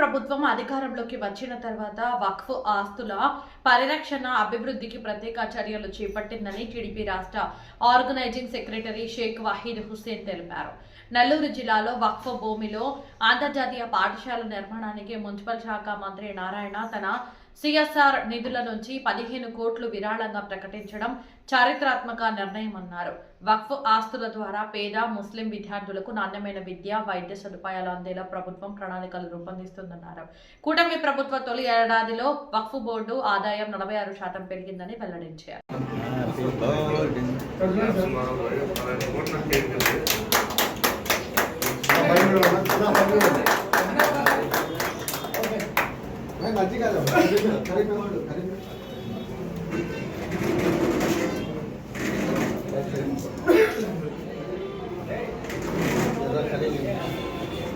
ప్రభుత్వం అధికారంలోకి వచ్చిన తర్వాత వక్ఫ్ ఆస్తుల పరిరక్షణ అభివృద్ధికి ప్రత్యేక చర్యలు చేపట్టిందని టీడీపీ రాష్ట్ర ఆర్గనైజింగ్ సెక్రటరీ షేక్ వహీద్ హుస్సేన్ తెలిపారు. నెల్లూరు జిల్లాలో వక్ఫ్ భూమిలో అంతర్జాతీయ పాఠశాల నిర్మాణానికి మున్సిపల్ శాఖ మంత్రి నారాయణ తన సిఎస్ఆర్ నిధుల నుంచి పదిహేను కోట్లు విరాళంగా ప్రకటించడం చారిత్రాత్మక నిర్ణయమన్నారు. వక్ఫ్ ఆస్తుల ద్వారా పేద ముస్లిం విద్యార్థులకు నాణ్యమైన విద్య వైద్య సదుపాయాలు అందేలా ప్రభుత్వం ప్రణాళికలు రూపొందిస్తుందన్నారు కూటమి ప్రభుత్వ తొలి ఏడాదిలో వక్ఫ్ బోర్డు ఆదాయం నలభై ఆరు శాతం పెరిగిందని వెల్లడించారు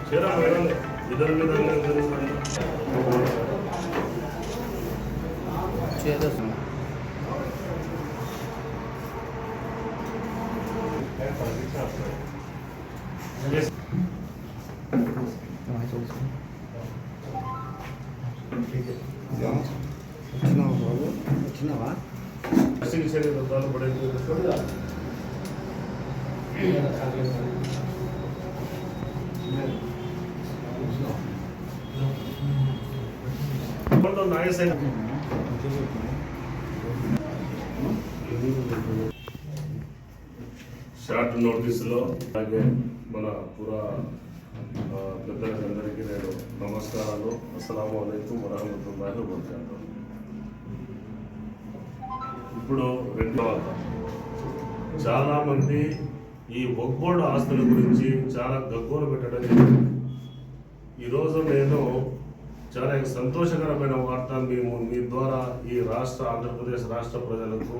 శ్రీరామ్ ఇద్దరు మీద చేస్తాను వచ్చినావా బాబు వచ్చినావా నాగేశ్వర షార్ట్ నోటీసులో అలాగే మన పురా పెద్దలందరికీ నేను నమస్కారాలు. అస్సలం అయికు వరహమతుల్లాహి వరకాతు ఇప్పుడు రెండవ చాలామంది ఈ ఒక్కోడు ఆస్తుల గురించి చాలా గగ్గోలు పెట్టడం జరిగింది. ఈరోజు నేను చాలా సంతోషకరమైన వార్త మేము మీ ద్వారా ఈ రాష్ట్ర ఆంధ్రప్రదేశ్ రాష్ట్ర ప్రజలకు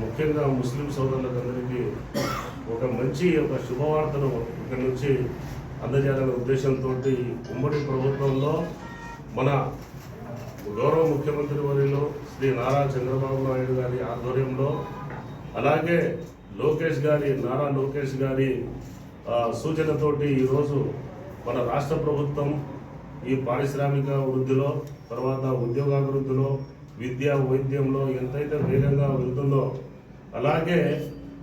ముఖ్యంగా ముస్లిం సోదరులందరికీ ఒక మంచి ఒక శుభవార్తను ఇక్కడి నుంచి అందజేయాలనే ఉద్దేశంతో ఉమ్మడి ప్రభుత్వంలో మన గౌరవ ముఖ్యమంత్రి వర్యులు శ్రీ నారా చంద్రబాబు నాయుడు గారి ఆధ్వర్యంలో అలాగే లోకేష్ గారి నారా లోకేష్ గారి సూచనతోటి ఈరోజు మన రాష్ట్ర ప్రభుత్వం ఈ పారిశ్రామిక వృద్ధిలో తర్వాత ఉద్యోగాభివృద్ధిలో విద్య వైద్యంలో ఎంతైతే వేగంగా వెళ్తుందో అలాగే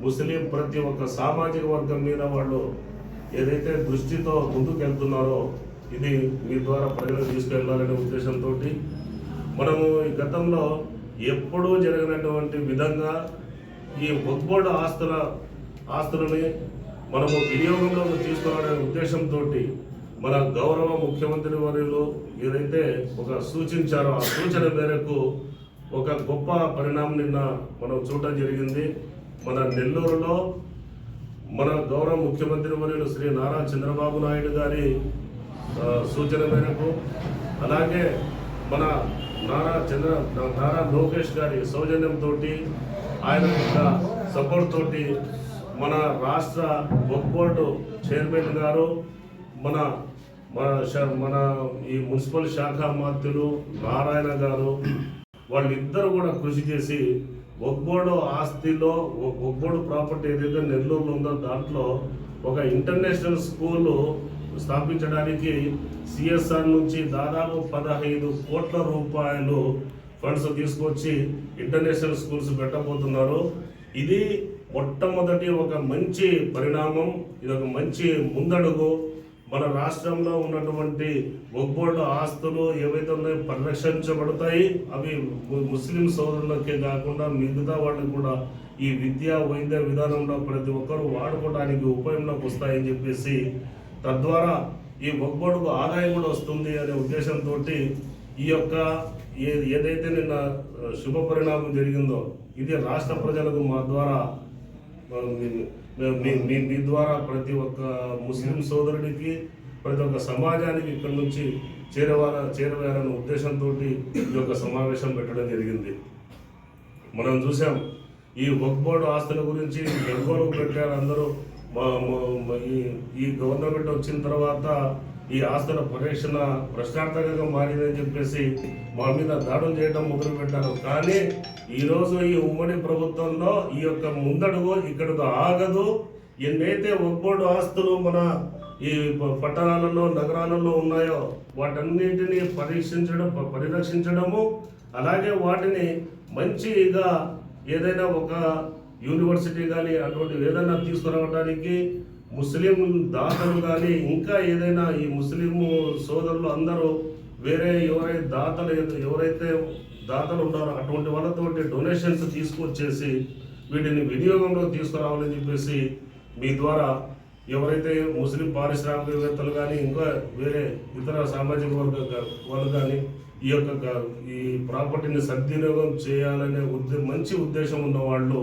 ముస్లిం ప్రతి ఒక్క సామాజిక వర్గం మీద వాళ్ళు ఏదైతే దృష్టితో ముందుకు వెళ్తున్నారో ఇది మీ ద్వారా ప్రజలకు తీసుకెళ్ళాలనే ఉద్దేశంతో మనము ఈ గతంలో ఎప్పుడూ జరిగినటువంటి విధంగా ఈ ఒక్బోర్డు ఆస్తుల ఆస్తులని మనము వినియోగంలో తీసుకోవాలనే ఉద్దేశంతో మన గౌరవ ముఖ్యమంత్రి వర్యులు ఏదైతే ఒక సూచించారో. ఆ సూచన మేరకు ఒక గొప్ప పరిణామం నిన్న మనం చూడటం జరిగింది. మన నెల్లూరులో మన గౌరవ ముఖ్యమంత్రి వర్యులు శ్రీ నారా చంద్రబాబు నాయుడు గారి సూచన మేరకు అలాగే మన నారా చంద్ర నారా లోకేష్ గారి సౌజన్యంతో ఆయన యొక్క సపోర్ట్ తోటి మన రాష్ట్ర వక్ చైర్మన్ గారు మన మన శా- మన ఈ మున్సిపల్ శాఖ మంత్రులు నారాయణ గారు వాళ్ళిద్దరూ కూడా కృషి చేసి ఒక్కోడు ఆస్తిలో ఒ- ప్రాపర్టీ ఏదైతే నెల్లూరులో ఉందో దాంట్లో ఒక ఇంటర్నేషనల్ స్కూల్ స్థాపించడానికి సిఎస్ఆర్ నుంచి దాదాపు పదహైదు కోట్ల రూపాయలు ఫండ్స్ తీసుకొచ్చి ఇంటర్నేషనల్ స్కూల్స్ పెట్టబోతున్నారు. ఇది మొట్టమొదటి ఒక మంచి పరిణామం ఇది ఒక మంచి ముందడుగు. మన రాష్ట్రంలో ఉన్నటువంటి ఒక్బోర్డు ఆస్తులు ఏవైతే ఉన్నాయో పరిరక్షించబడతాయి. అవి ముస్లిం సోదరులకే కాకుండా మిగతా వాళ్ళకి కూడా ఈ విద్యా వైద్య విధానంలో ప్రతి ఒక్కరు వాడుకోవడానికి ఉపయోగంలోకి వస్తాయని చెప్పేసి తద్వారా ఈ ఒక్బోర్డుకు ఆదాయం కూడా వస్తుంది అనే ఉద్దేశంతో ఈ యొక్క ఏ- ఏదైతే నిన్న శుభ పరిణామం జరిగిందో ఇది రాష్ట్ర ప్రజలకు మా ద్వారా మీ- ద్వారా ప్రతి ఒక్క ముస్లిం సోదరుడికి ప్రతి ఒక్క సమాజానికి ఇక్కడ నుంచి చేరవాల చేరవేయాలనే ఉద్దేశంతో ఈ యొక్క సమావేశం పెట్టడం జరిగింది. మనం చూసాం ఈ వక్బోర్డు ఆస్తుల గురించి గగ్గోలు పెట్టారు అందరూ. మా- ఈ- ఈ గవర్నమెంట్ వచ్చిన తర్వాత ఈ ఆస్తుల పరిరక్షణ ప్రశ్నార్థకంగా మారిందని చెప్పేసి మా మీద దాడులు చేయడం మొదలుపెట్టారు కానీ ఈరోజు ఈ ఉమ్మడి ప్రభుత్వంలో ఈ యొక్క ముందడుగు ఇక్కడతో ఆగదు. ఎన్నైతే ఒక్కోడు ఆస్తులు మన ఈ పట్టణాలలో నగరాలలో ఉన్నాయో వాటన్నిటిని పరీక్షించడం పరిరక్షించడము అలాగే వాటిని మంచిగా ఏదైనా ఒక యూనివర్సిటీ కానీ అటువంటి ఏదైనా తీసుకురావడానికి ముస్లిం దాతలు కానీ ఇంకా ఏదైనా ఈ ముస్లిం సోదరులు అందరూ వేరే ఎవరైతే దాతలు ఎవరైతే దాతలు ఉన్నారో అటువంటి వాళ్ళతోటి డొనేషన్స్ తీసుకొచ్చేసి వీటిని వినియోగంలో తీసుకురావాలని చెప్పేసి మీ ద్వారా ఎవరైతే ముస్లిం పారిశ్రామికవేత్తలు కానీ ఇంకా వేరే ఇతర సామాజిక వర్గ వాళ్ళు కానీ ఈ యొక్క ఈ ప్రాపర్టీని సద్వినియోగం చేయాలనే ఉద్దే మంచి ఉద్దేశం ఉన్న వాళ్ళు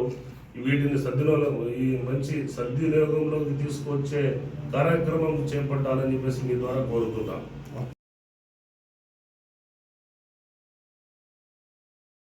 వీటిని సద్వినియోగం ఈ మంచి సద్వినియోగంలోకి తీసుకొచ్చే కార్యక్రమం చేపట్టాలని చెప్పేసి మీ ద్వారా కోరుతున్నాను